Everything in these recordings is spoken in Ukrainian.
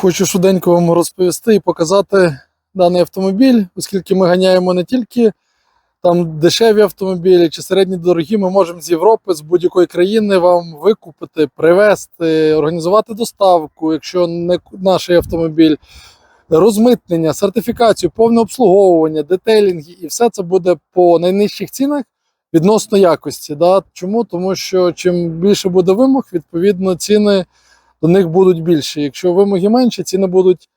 Хочу швиденько вам розповісти і показати даний автомобіль, оскільки ми ганяємо не тільки там дешеві автомобілі чи середні дорогі, ми можемо з Європи, з будь-якої країни вам викупити, привезти, організувати доставку, якщо не наш автомобіль, розмитнення, сертифікацію, повне обслуговування, детейлінги, і все це буде по найнижчих цінах відносно якості. Да? Чому? Тому що чим більше буде вимог, відповідно, ціни до них будуть більші. Якщо вимоги менші, ціни будуть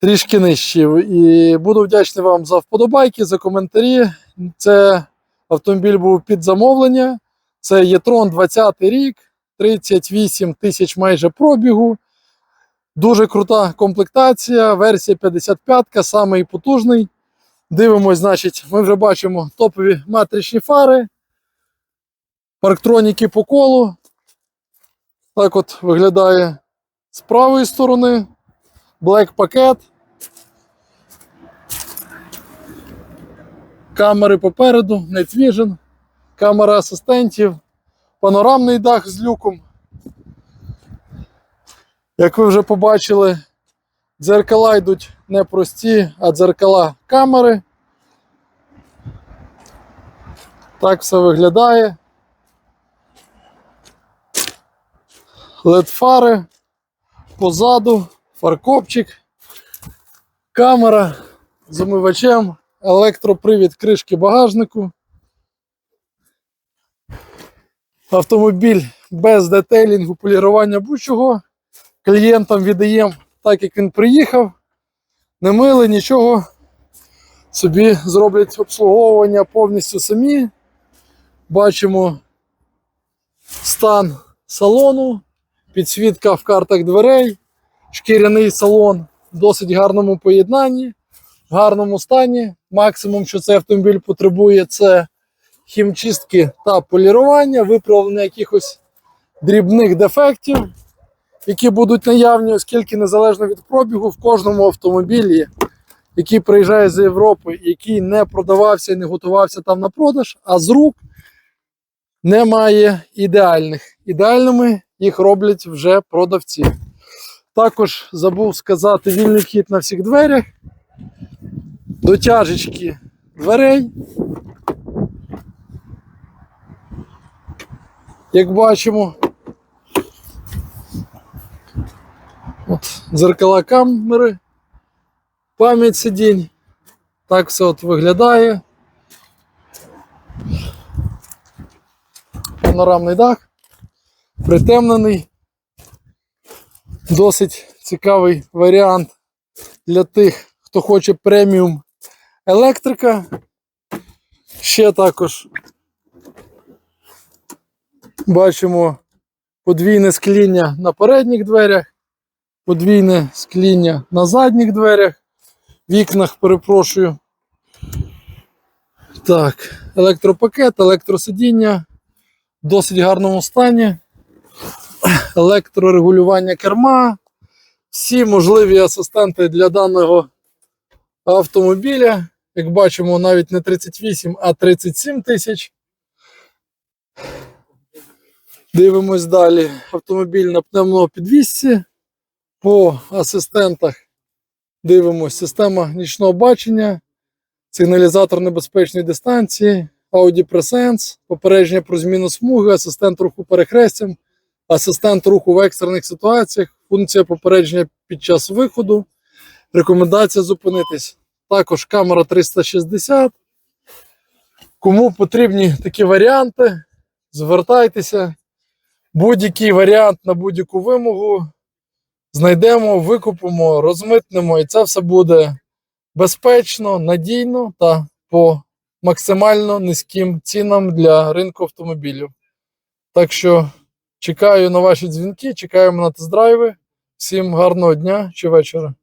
трішки нижчі. І буду вдячний вам за вподобайки, за коментарі. Це автомобіль був під замовлення. Це Єтрон 20 рік, 38 тисяч майже пробігу. Дуже крута комплектація, версія 55, самий потужний. Дивимось, значить, ми вже бачимо топові матричні фари, парктроніки по колу. Так от виглядає з правої сторони. Black пакет. Камери попереду, Night Vision, камера асистентів, панорамний дах з люком. Як ви вже побачили, дзеркала йдуть не прості, а дзеркала камери. Так все виглядає. Led фари позаду, фаркопчик, камера з омивачем, електропривід кришки багажнику. Автомобіль без детейлінгу, полірування будь-чого. Клієнтам віддаємо так, як він приїхав. Не мили, нічого. Собі зроблять обслуговування повністю самі. Бачимо стан салону, підсвітка в картах дверей, шкіряний салон в досить гарному поєднанні, в гарному стані. Максимум, що цей автомобіль потребує, це хімчистки та полірування, виправлення якихось дрібних дефектів, які будуть наявні, оскільки незалежно від пробігу, в кожному автомобілі, який приїжджає з Європи, який не продавався і не готувався там на продаж, а з рук немає ідеальних. Ідеальними їх роблять вже продавці. Також забув сказати вільний вхід на всіх дверях, дотяжечки дверей. Як бачимо, от дзеркала камери, пам'ять сидінь. Так все от виглядає. Панорамний дах, притемнений. Досить цікавий варіант для тих, хто хоче преміум електрика. Ще також бачимо подвійне скління на передніх дверях, подвійне скління на задніх дверях, вікнах, перепрошую. Так, електропакет, електросидіння в досить гарному стані електрорегулювання керма, всі можливі асистенти для даного автомобіля. Як бачимо, навіть не 38, а 37 тисяч. Дивимось далі. Автомобіль на пневмопідвісці. По асистентах дивимось система нічного бачення, сигналізатор небезпечної дистанції, Audi Presence, попередження про зміну смуги, асистент руху перехрестям, асистент руху в екстрених ситуаціях, функція попередження під час виходу, рекомендація зупинитись. Також камера 360. Кому потрібні такі варіанти, звертайтеся. Будь-який варіант на будь-яку вимогу знайдемо, викупимо, розмитнемо, і це все буде безпечно, надійно та по максимально низьким цінам для ринку автомобілів. Так що чекаю на ваші дзвінки, чекаємо на тест-драйви. Всім гарного дня чи вечора.